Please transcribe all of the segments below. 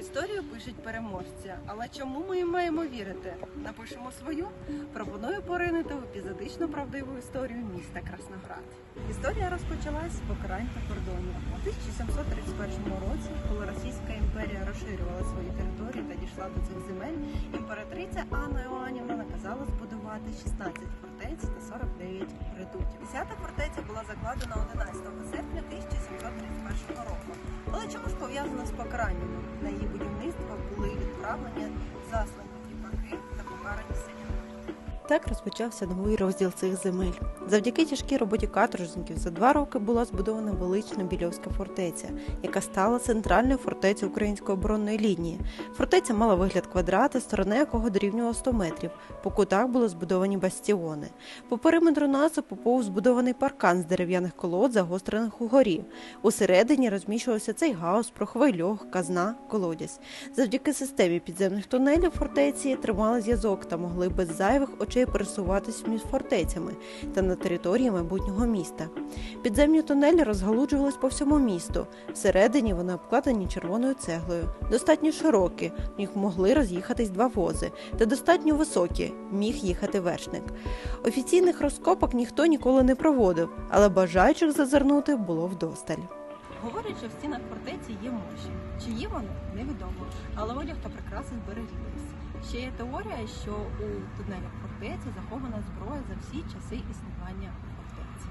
Історію пишуть переможці, але чому ми їм маємо вірити? Напишемо свою. Пропоную поринути в епізодично правдиву історію міста Красноград. Історія розпочалась з покарань та кордонів. У 1731 році, коли Російська імперія розширювала свої території та дійшла до цих земель, імператриця Анна Іоанівна наказала збудувати 16 фортець та 49 редутів. Десята фортеця була закладена 11 серпня 1731 року. Але чому ж пов'язано з покаранням? На її будівництво були відправлені заслані Так розпочався новий розділ цих земель. Завдяки тяжкій роботі каторжників за два роки була збудована велична Більовська фортеця, яка стала центральною фортецею української оборонної лінії. Фортеця мала вигляд квадрата, сторона якого дорівнювала 100 метрів. По кутах були збудовані бастіони. По периметру насипу був збудований паркан з дерев'яних колод, загострених угорі. Усередині розміщувався цей гаус, проховий льох, казна, колодязь. Завдяки системі підземних тунелів фортеці тримали зв'язок та могли без зайвих очей пересуватись між фортецями та на території майбутнього міста. Підземні тунелі розгалуджувались по всьому місту. Всередині вони обкладені червоною цеглою, достатньо широкі, в них могли роз'їхатись два вози, та достатньо високі, міг їхати вершник. Офіційних розкопок ніхто ніколи не проводив, але бажаючих зазирнути було вдосталь. Говорять, що в стінах фортеці є мощі. Чиї вони невідомо, але одяг та прикраси збереглися. Ще є теорія, що у тунелях фортеці захована зброя за всі часи існування фортеці.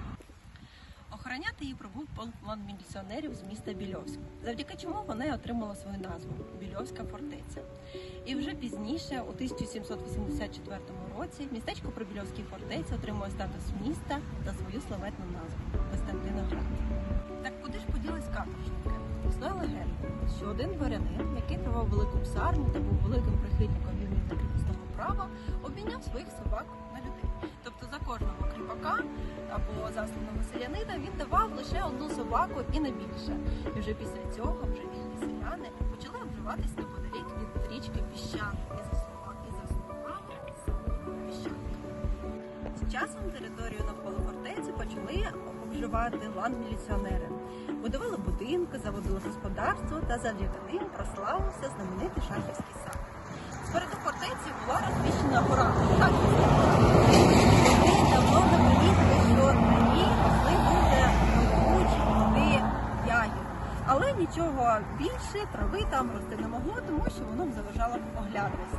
Охороняти її пробув полк міліціонерів з міста Більовськ, завдяки чому вона й отримала свою назву Більовська фортеця. І вже пізніше, у 1784 році, містечко при Більовській фортеці отримує статус міста та свою славетну назву Костянтиноград. Так куди ж поділись каторжники? Існує легенда, що один дворянин, який тривав велику псарню та був великим прихильником вільного та кріпосного права, обміняв своїх собак на людей. Тобто за кожного кріпака або засланого селянина він давав лише одну собаку і не більше. І вже після цього вже вільні селяни почали обживатись неподалік від річки Піщан і заснували саме Піщанка. З часом територію навколо фортеці почали обживати ланд-міліціонери. Будували будинки, заводили господарство та завдяки ним прославився знаменитий шахівський сад. Спереду фортеці була розміщена гора. Але нічого більше трави там рости не могло, тому що воно б заважало оглядності.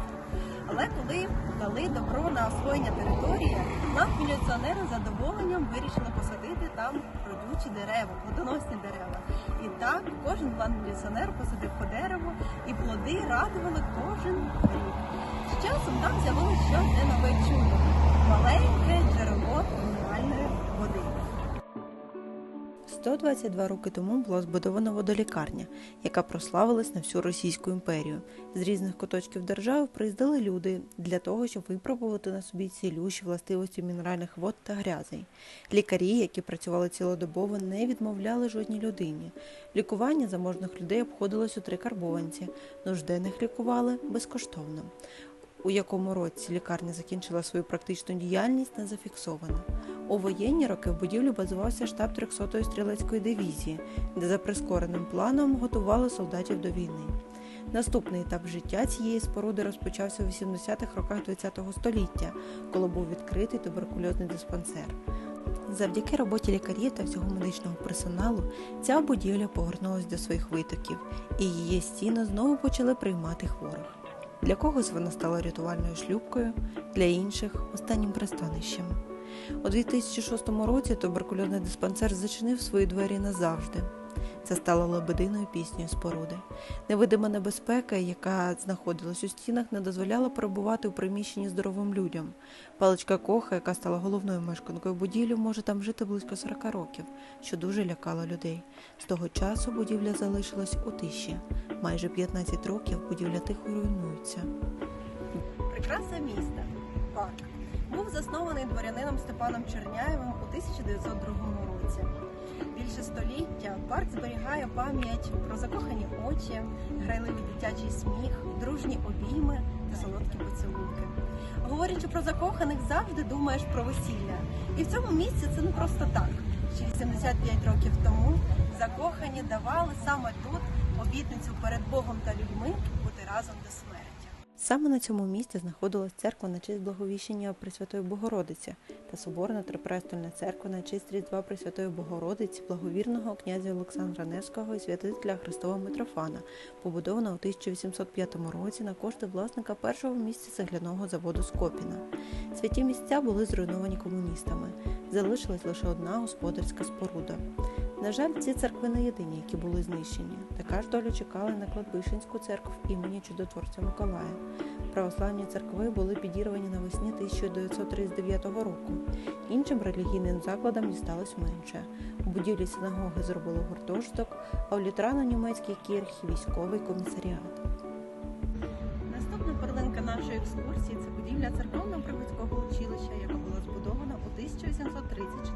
Але коли дали добро на освоєння території, нам міліціонери задоволенням вирішили посадити там родючі дерева, плодоносні дерева. І так кожен план міліціонер посадив по дереву, і плоди радували кожен рік. З часом там з'явилося ще одне нове чудо маленьке джерело 122 роки тому була збудована водолікарня, яка прославилась на всю Російську імперію. З різних куточків держави приїздили люди для того, щоб випробувати на собі цілющі властивості мінеральних вод та грязей. Лікарі, які працювали цілодобово, не відмовляли жодній людині. Лікування заможних людей обходилось у три карбованці, нужденних лікували безкоштовно. У якому році лікарня закінчила свою практичну діяльність, не зафіксовано. У воєнні роки в будівлі базувався штаб 300-ї стрілецької дивізії, де за прискореним планом готували солдатів до війни. Наступний етап життя цієї споруди розпочався у 80-х роках ХХ століття, коли був відкритий туберкульозний диспансер. Завдяки роботі лікарів та всього медичного персоналу ця будівля повернулася до своїх витоків, і її стіни знову почали приймати хворих. Для когось вона стала рятувальною шлюбкою, для інших останнім пристанищем. У 2006 році туберкульозний диспансер зачинив свої двері назавжди. Це стало лебединою піснею споруди. Невидима небезпека, яка знаходилась у стінах, не дозволяла перебувати у приміщенні здоровим людям. Паличка Коха, яка стала головною мешканкою будівлі, може там жити близько 40 років, що дуже лякало людей. З того часу будівля залишилась у тиші. Майже 15 років будівля тихо руйнується. Прикраса міста парк був заснований дворянином Степаном Черняєвим у 1902 році. Більше століття парк зберігає пам'ять про закохані очі, грайливий дитячий сміх, дружні обійми та солодкі поцілунки. Говорячи про закоханих, завжди думаєш про весілля. І в цьому місці це не просто так. Ще 85 років тому закохані давали саме тут обітницю перед Богом та людьми бути разом до смерті. Саме на цьому місці знаходилась церква на честь Благовіщення Пресвятої Богородиці та Соборна Трипрестольна церква на честь Різдва Пресвятої Богородиці, благовірного князя Олександра Невського і святителя Христова Митрофана, побудована у 1805 році на кошти власника першого місця цегляного заводу Скопіна. Святі місця були зруйновані комуністами. Залишилась лише одна господарська споруда. На жаль, ці церкви не єдині, які були знищені. Така ж доля чекала на кладбищенську церкву імені чудотворця Миколая. Православні церкви були підірвані навесні 1939 року. Іншим релігійним закладам дісталось менше. У будівлі синагоги зробили гуртожиток, а у літерано-німецькій кірхі військовий комісаріат. Наступна перлинка нашої екскурсії це будівля церковно-приходського училища, яка була збудована у 1834 році.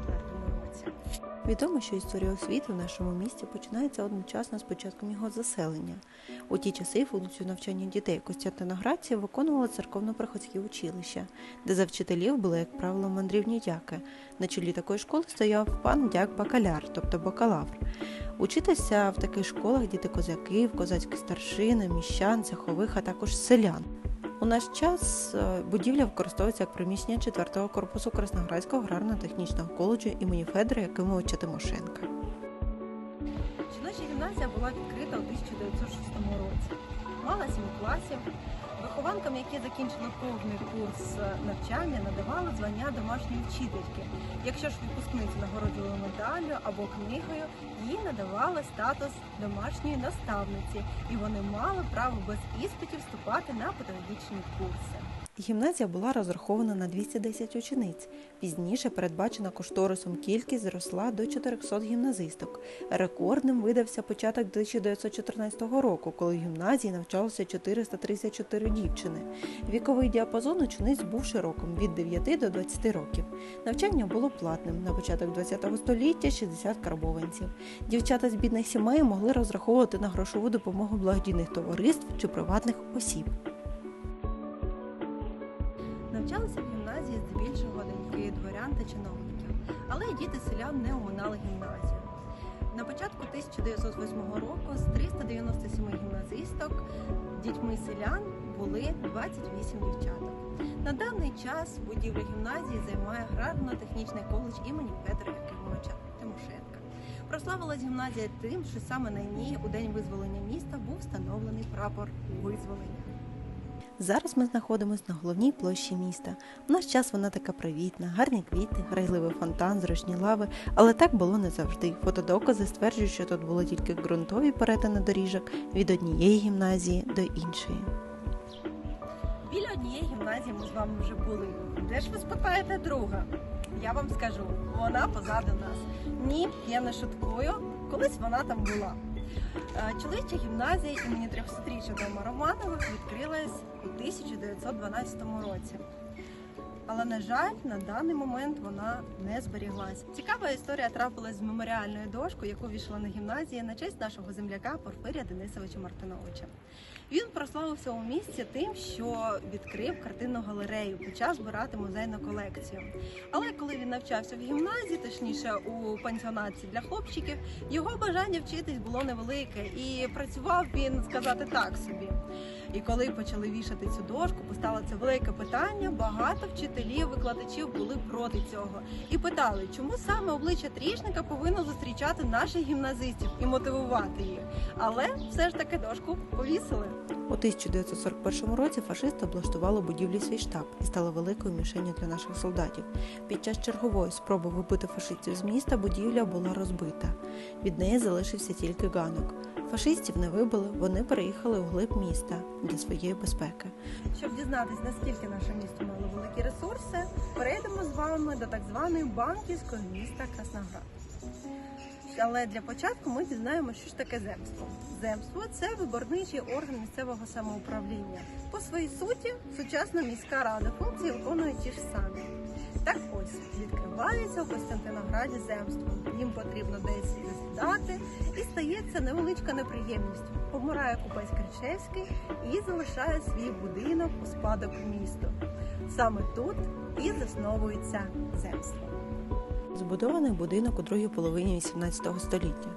Відомо, що історія освіти в нашому місті починається одночасно з початком його заселення. У ті часи функцію навчання дітей Костянтиноградців виконувало церковно-приходське училище, де за вчителів були, як правило, мандрівні дяки. На чолі такої школи стояв пан дяк бакаляр, тобто бакалавр. Учитися в таких школах діти козаків, козацькі старшини, міщан, цехових, а також селян. У наш час е, будівля використовується як приміщення 4-го корпусу Красноградського аграрно-технічного коледжу імені Федора Якимовича Тимошенка. Жіноча гімназія була відкрита у 1906 році. Мала сім класів. Вихованкам, які закінчили повний курс навчання, надавали звання домашньої вчительки. Якщо ж випускницю нагородили медаллю або книгою, їй надавали статус домашньої наставниці, і вони мали право без іспитів вступати на педагогічні курси. Гімназія була розрахована на 210 учениць. Пізніше передбачена кошторисом кількість зросла до 400 гімназисток. Рекордним видався початок 1914 року, коли в гімназії навчалося 434 дівчини. Віковий діапазон учениць був широким від 9 до 20 років. Навчання було платним. На початок ХХ століття 60 карбованців. Дівчата з бідних сімей могли розраховувати на грошову допомогу благодійних товариств чи приватних осіб. Навчалися в гімназії здебільшого доньки дворян та чиновників, але й діти селян не оминали гімназію. На початку 1908 року з 397 гімназисток дітьми селян були 28 дівчаток. На даний час будівлю гімназії займає аграрно-технічний коледж імені Петра Якимовича Тимошенка. Прославилась гімназія тим, що саме на ній у день визволення міста був встановлений прапор визволення. Зараз ми знаходимося на головній площі міста. В наш час вона така привітна, гарні квіти, грайливий фонтан, зручні лави, але так було не завжди. Фотодокази стверджують, що тут були тільки ґрунтові перетини доріжок від однієї гімназії до іншої. Біля однієї гімназії ми з вами вже були. Де ж ви спитаєте друга? Я вам скажу, вона позаду нас. Ні, я не шуткую. Колись вона там була. Е, Чоловіча гімназія імені 300-річчя Дома Романових відкрилась у 1912 році. Але, на жаль, на даний момент вона не зберіглася. Цікава історія трапилась з меморіальною дошкою, яку війшла на гімназії на честь нашого земляка Порфирія Денисовича Мартиновича. Він прославився у місті тим, що відкрив картинну галерею, почав збирати музейну колекцію. Але коли він навчався в гімназії, точніше у пансіонаті для хлопчиків, його бажання вчитись було невелике, і працював він сказати так собі. І коли почали вішати цю дошку, постало це велике питання. Багато вчителів, викладачів були проти цього і питали, чому саме обличчя трішника повинно зустрічати наших гімназистів і мотивувати їх. Але все ж таки дошку повісили. У 1941 році фашисти облаштували будівлі свій штаб і стали великою мішенню для наших солдатів. Під час чергової спроби вибити фашистів з міста будівля була розбита. Від неї залишився тільки ганок. Фашистів не вибили, вони переїхали у глиб міста для своєї безпеки. Щоб дізнатись, наскільки наше місто мало великі ресурси, перейдемо з вами до так званої банківського міста Красноград. Але для початку ми дізнаємося, що ж таке земство. Земство це виборничий орган місцевого самоуправління. По своїй суті, сучасна міська рада функції виконує ті ж самі. Так ось відкривається у Костянтинограді земство. Їм потрібно десь засідати, і стається невеличка неприємність. Помирає купець Кричевський і залишає свій будинок у спадок місту. Саме тут і засновується земство. Збудований будинок у другій половині XVIII століття.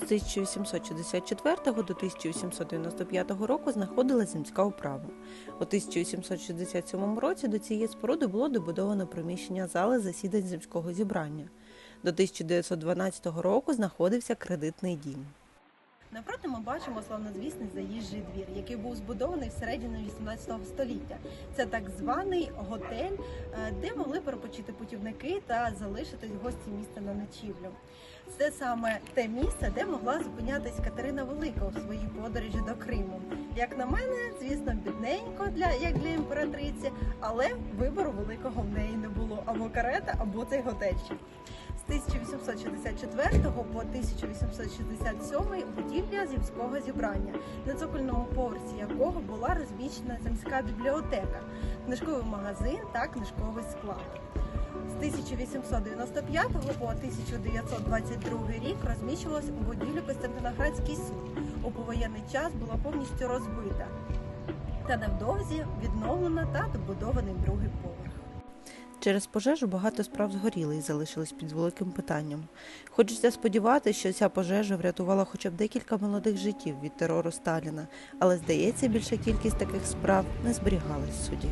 З 1864 до 1895 року знаходилась земська управа. У 1867 році до цієї споруди було добудовано приміщення зали засідань земського зібрання. До 1912 року знаходився кредитний дім. Напроти ми бачимо славнозвісний заїжджий двір, який був збудований всередині 18 століття. Це так званий готель, е, де могли перепочити путівники та залишитись гості міста на ночівлю. Це саме те місце, де могла зупинятись Катерина Велика у своїй подорожі до Криму. Як на мене, звісно, бідненько для як для імператриці, але вибору великого в неї не було або карета, або цей готельчик. З 1864 по 1867 будівля земського зібрання, на цокольному поверсі якого була розміщена земська бібліотека, книжковий магазин та книжковий склад. З 1895 по 1922 рік розміщувалась у будівлі Костянтиноградський суд. У повоєнний час була повністю розбита та невдовзі відновлена та добудований другий поверх. Через пожежу багато справ згоріли і залишились під великим питанням. Хочеться сподіватися, що ця пожежа врятувала хоча б декілька молодих життів від терору Сталіна, але здається, більша кількість таких справ не зберігалась в суді.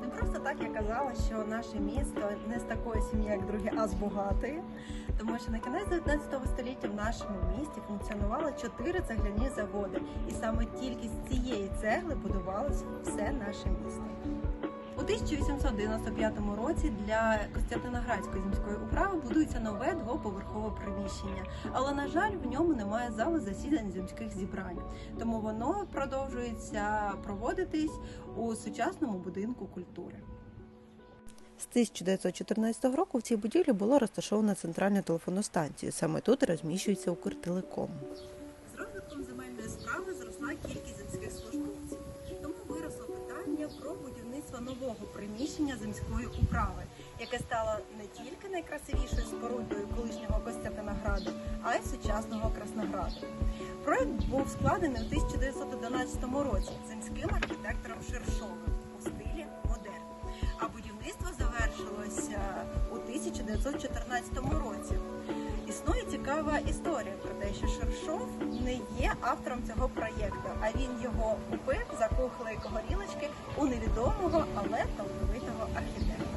Не просто так я казала, що наше місто не з такої сім'ї, як другі, а з багатої. Тому що на кінець 19 століття в нашому місті функціонувало чотири цегляні заводи, і саме тільки з цієї цегли будувалось все наше місто. У 1895 році для Костянтиноградської земської управи будується нове двоповерхове приміщення, але на жаль, в ньому немає зали засідань земських зібрань, тому воно продовжується проводитись у сучасному будинку культури. З 1914 року в цій будівлі було розташовано центральну телефонну станцію. Саме тут розміщується Укртелеком. Нового приміщення земської управи, яке стало не тільки найкрасивішою спорудою колишнього Костянтинограду, а й сучасного Краснограду. Проект був складений у 1911 році земським архітектором Шершовим у стилі модерн. А будівництво завершилося у 1914 році. Існує цікава історія про те, що Шершов не є автором цього проєкту, а він його купив за кухлик горілочки у невідомого, але талановитого архітектора.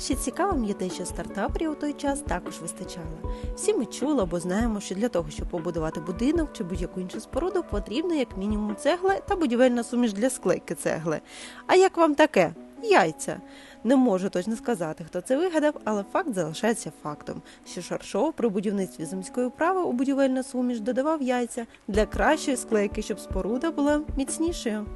Ще цікавим є те, що стартаперів у той час також вистачало. Всі ми чули або знаємо, що для того, щоб побудувати будинок чи будь-яку іншу споруду, потрібно як мінімум цегла та будівельна суміш для склейки цегли. А як вам таке? Яйця. Не можу точно сказати, хто це вигадав, але факт залишається фактом, що Шаршов при будівництві земської управи у будівельну суміш додавав яйця для кращої склейки, щоб споруда була міцнішою.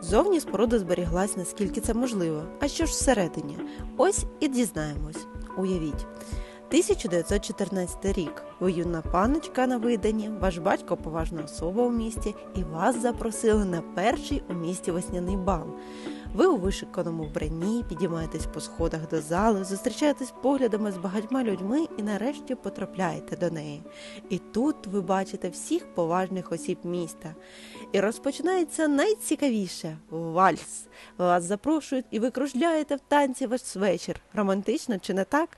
Зовні споруда зберіглась, наскільки це можливо. А що ж всередині? Ось і дізнаємось. Уявіть. 1914 рік. Ви юна паночка на виданні, ваш батько поважна особа у місті, і вас запросили на перший у місті весняний бал. Ви у вишиканому вбранні підіймаєтесь по сходах до зали, зустрічаєтесь поглядами з багатьма людьми і нарешті потрапляєте до неї. І тут ви бачите всіх поважних осіб міста. І розпочинається найцікавіше вальс. Вас запрошують і ви кружляєте в танці ваш вечір. Романтично чи не так?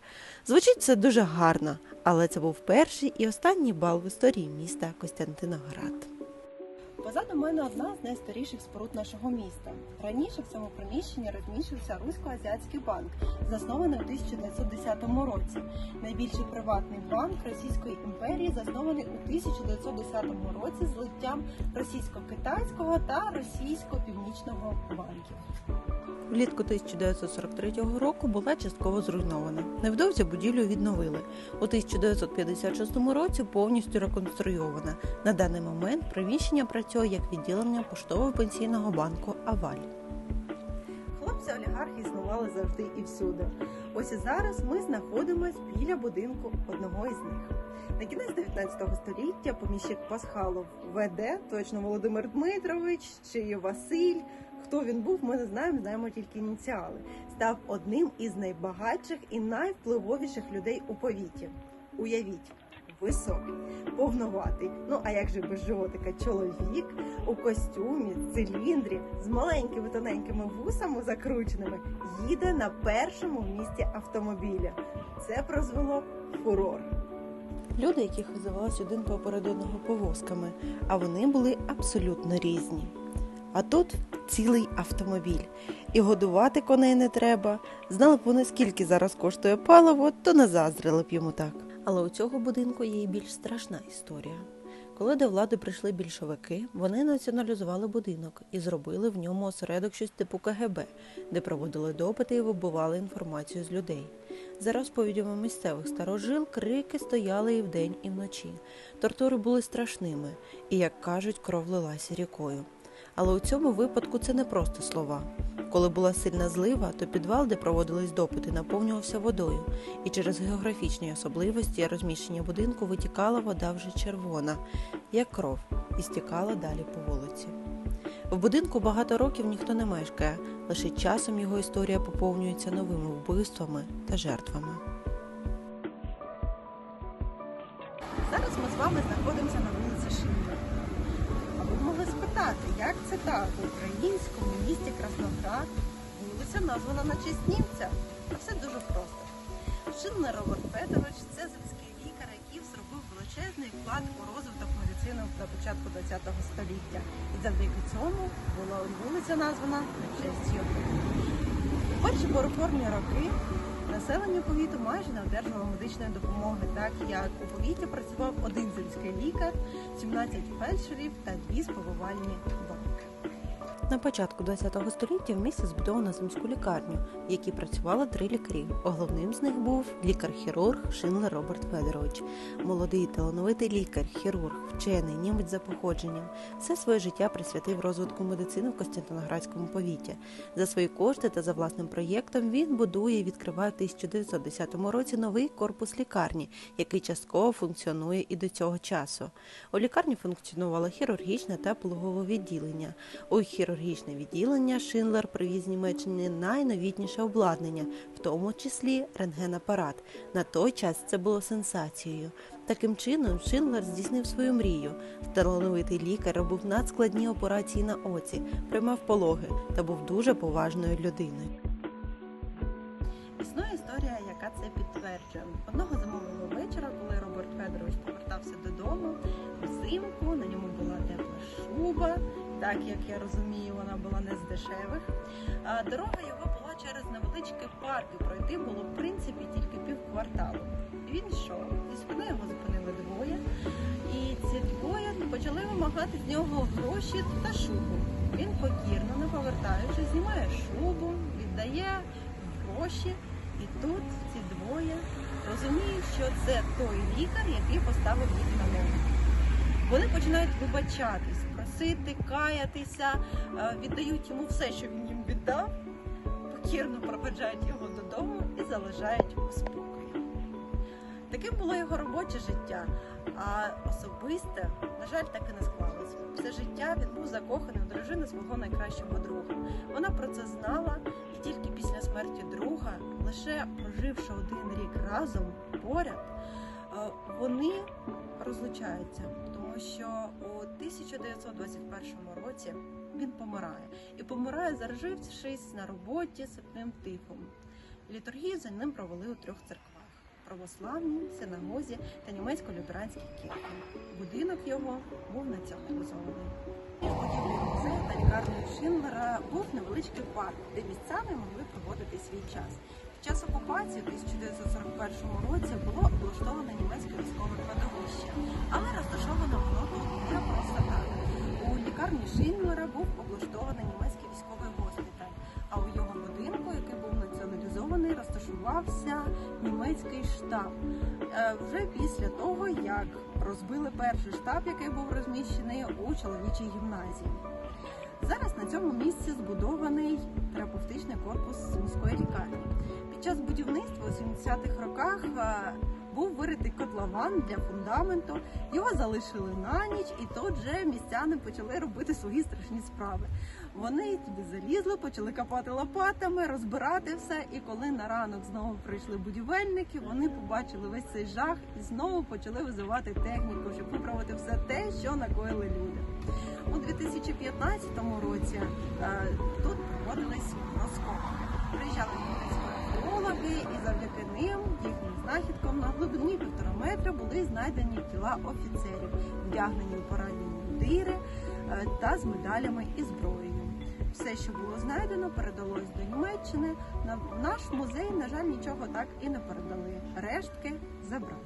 Звучить це дуже гарно, але це був перший і останній бал в історії міста Костянтиноград. Позаду мене одна з найстаріших споруд нашого міста. Раніше в цьому приміщенні розміщився Русько-Азіатський банк, заснований у 1910 році. Найбільший приватний банк Російської імперії, заснований у 1910 році злиттям російсько-китайського та російсько-північного банків. Влітку 1943 року була частково зруйнована. Невдовзі будівлю відновили. У 1956 році повністю реконструйована. На даний момент приміщення працює як відділення поштово-пенсійного банку Аваль. Хлопці олігархи існували завжди і всюди. Ось і зараз ми знаходимося біля будинку одного із них. На кінець 19 століття поміщик Пасхалов веде точно Володимир Дмитрович чи Василь. Хто він був, ми не знаємо, знаємо тільки ініціали. Став одним із найбагатших і найвпливовіших людей у повіті. Уявіть, високий, повноватий. Ну а як же без животика чоловік у костюмі, циліндрі з маленькими тоненькими вусами закрученими їде на першому місці автомобіля. це прозвело фурор. Люди, яких визивалися один поперед одного повозками, а вони були абсолютно різні. А тут цілий автомобіль. І годувати коней не треба. Знали б вони, скільки зараз коштує паливо, то не заздрили б йому так. Але у цього будинку є і більш страшна історія. Коли до влади прийшли більшовики, вони націоналізували будинок і зробили в ньому осередок щось типу КГБ, де проводили допити і вибивали інформацію з людей. За розповідями місцевих старожил, крики стояли і вдень, і вночі. Тортури були страшними, і, як кажуть, кров лилася рікою. Але у цьому випадку це не просто слова. Коли була сильна злива, то підвал, де проводились допити, наповнювався водою, і через географічні особливості розміщення будинку витікала вода вже червона, як кров, і стікала далі по вулиці. В будинку багато років ніхто не мешкає, лише часом його історія поповнюється новими вбивствами та жертвами. Могли як це так в українському місті Красноград вулиця названа на честь німця? А все дуже просто. Шиннер Роберт Федорович це земський лікар, який зробив величезний вклад у розвиток медицини на початку ХХ століття. І завдяки цьому була вулиця названа на честь його. Перші пореформні роки населення повіту майже не одержувало медичної допомоги, так як у повіті працював один земський лікар, 17 фельдшерів та дві сповивальні бабки. На початку ХХ століття в місті збудовано земську лікарню, в якій працювало три лікарі. Головним з них був лікар-хірург Шинлер Роберт Федорович. Молодий талановитий лікар, хірург, вчений, німець за походженням. Все своє життя присвятив розвитку медицини в Костянтиноградському повіті. За свої кошти та за власним проєктом він будує і відкриває в 1910 році новий корпус лікарні, який частково функціонує і до цього часу. У лікарні функціонувало хірургічне та пологове відділення. У хірургічне відділення Шинлер привіз з Німеччини найновітніше обладнання, в тому числі рентгенапарат. На той час це було сенсацією. Таким чином, Шинлер здійснив свою мрію. Талановитий лікар робив надскладні операції на оці, приймав пологи та був дуже поважною людиною. Існує історія, яка це підтверджує. Одного зимового вечора, коли Роберт Федорович повертався додому, взимку на ньому була тепла шуба, так як я розумію, вона була не з дешевих. Дорога його була через невеличкий парк, і пройти було в принципі тільки півкварталу. І Він йшов, зі спини його зупинили двоє, і ці двоє почали вимагати з нього гроші та шубу. Він покірно, не повертаючись, знімає шубу, віддає гроші, і тут ці двоє розуміють, що це той лікар, який поставив їх на ноги. Вони починають вибачатись, просити, каятися, е, віддають йому все, що він їм віддав, покірно проведжають його додому і залишають у спокої. Таким було його робоче життя, а особисте, на жаль, так і не склалось. Все життя він був закоханий у дружину свого найкращого друга. Вона про це знала, і тільки після смерті друга, лише проживши один рік разом поряд, е, вони розлучаються, тому що у 1921 році він помирає і помирає, заражившись на роботі сипним тифом. Літургію за ним провели у трьох церквах: православній, синагозі та німецько-лютеранській кірці. Будинок його був націоналізований. Музею та лікарні Шинлера був невеличкий парк, де містяни могли проводити свій час. Під час окупації у 1941 році було облаштоване німецьке військове кладовище, але розташовано воно не просто так. У лікарні Шинлера був облаштований німецький військовий госпіталь, а у його будинку, який був націоналізований, розташувався німецький штаб. Е, Вже після того, як розбили перший штаб, який був розміщений у чоловічій гімназії. Зараз на цьому місці збудований терапевтичний корпус міської лікарні. Під час будівництва у 70-х роках е, був виритий котлован для фундаменту. Його залишили на ніч, і тут же містяни почали робити свої страшні справи. Вони туди залізли, почали копати лопатами, розбирати все. І коли на ранок знову прийшли будівельники, вони побачили весь цей жах і знову почали визивати техніку, щоб виправити все те, що накоїли люди. У 2015 році е, тут проводились розкопки. Приїжджали археологи, і завдяки ним, їхнім знахідкам на глибині півтора метра були знайдені тіла офіцерів, вдягнені у парадні мундири е, та з медалями і зброєю. Все, що було знайдено, передалось до Німеччини. На наш музей, на жаль, нічого так і не передали. Рештки забрали.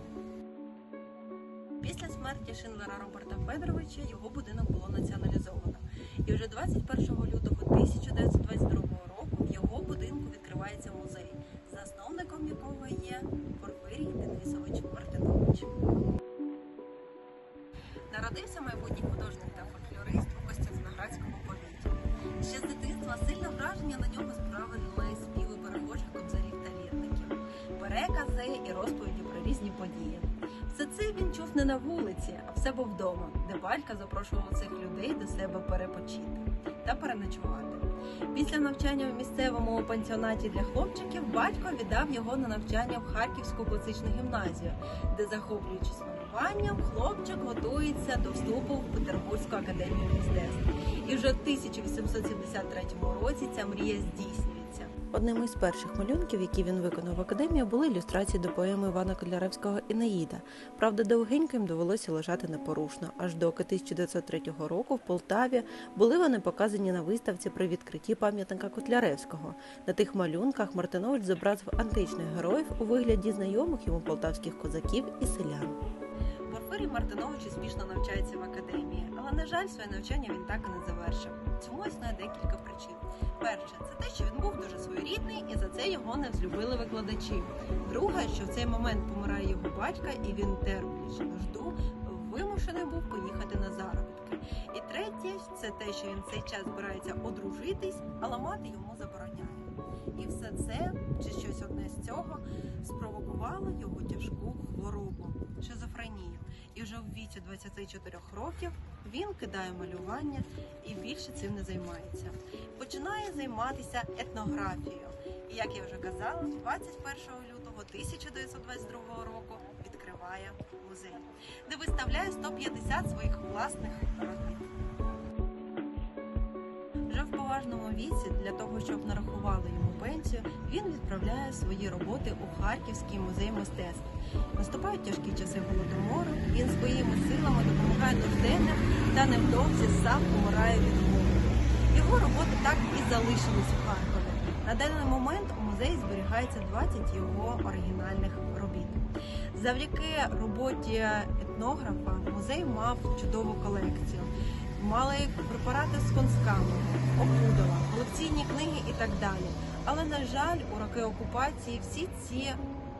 Після смерті Шиндлера Роберта Федоровича його будинок було націоналізовано. І вже 21 лютого 1922 року в його будинку відкривається музей, Денисович Мартинович. Народився майбутній художник та фольклорист у Костянтиноградському повіті. Ще з дитинства сильне враження на нього справили співи перехожих кобзарів та лірників, перекази і розповіді про різні події. Все це він чув не на вулиці, а в себе вдома, де батька запрошував цих людей до себе перепочити та переночувати. Після навчання в місцевому пансіонаті для хлопчиків батько віддав його на навчання в Харківську класичну гімназію, де, захоплюючись малюванням, хлопчик готується до вступу в Петербурзьку академію мистецтв. І вже в 1873 році ця мрія здійснюється. Одним із перших малюнків, які він виконав в академії, були ілюстрації до поеми Івана Котляревського Інеїда. Правда, довгенько їм довелося лежати непорушно, аж доки 1903 року в Полтаві були вони показані на виставці при відкритті пам'ятника Котляревського. На тих малюнках Мартинович зобразив античних героїв у вигляді знайомих йому полтавських козаків і селян. Порфирій Мартинович успішно навчається в академії, але, на жаль, своє навчання він так і не завершив. Цьому існує декілька причин. Перше, це те, що він був дуже своєрідний, і за це його не взлюбили викладачі. Друге, що в цей момент помирає його батька, і він терплячи нужду, вимушений був поїхати на заробітки. І третє, це те, що він цей час збирається одружитись, але мати йому забороняє. І все це, чи щось одне з цього, спровокувало його тяжку хворобу шизофренію. І вже в віці 24 років він кидає малювання і більше цим не займається. Починає займатися етнографією. І як я вже казала, 21 лютого 1922 року відкриває музей, де виставляє 150 своїх власних робіт. Вже в поважному віці для того, щоб нарахували йому пенсію, він відправляє свої роботи у Харківський музей мистецтв. Наступають тяжкі часи голодомору. Він своїми силами допомагає нужденним та невдовзі сам помирає від голоду. Його роботи так і залишились у Харкові. На даний момент у музеї зберігається 20 його оригінальних робіт. Завдяки роботі етнографа музей мав чудову колекцію. Мали препарати з консками, опудала, колекційні книги і так далі. Але, на жаль, у роки окупації всі ці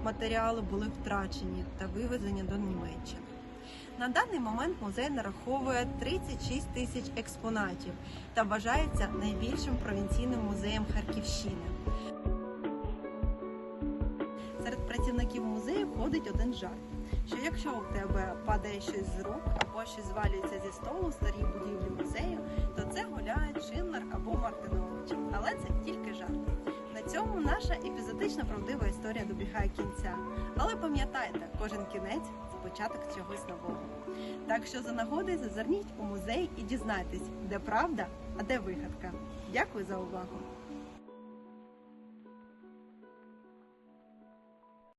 матеріали були втрачені та вивезені до Німеччини. На даний момент музей нараховує 36 тисяч експонатів та вважається найбільшим провінційним музеєм Харківщини. Серед працівників музею ходить один жарт, що якщо у тебе падає щось з рук або щось звалюється зі столу в старій будівлі музею, то це гуляють Шиндлер або Мартинович. Але це тільки жарт. Цьому наша епізодична правдива історія добігає кінця. Але пам'ятайте, кожен кінець це початок чогось нового. Так що за нагоди зазирніть у музей і дізнайтесь, де правда, а де вигадка. Дякую за увагу!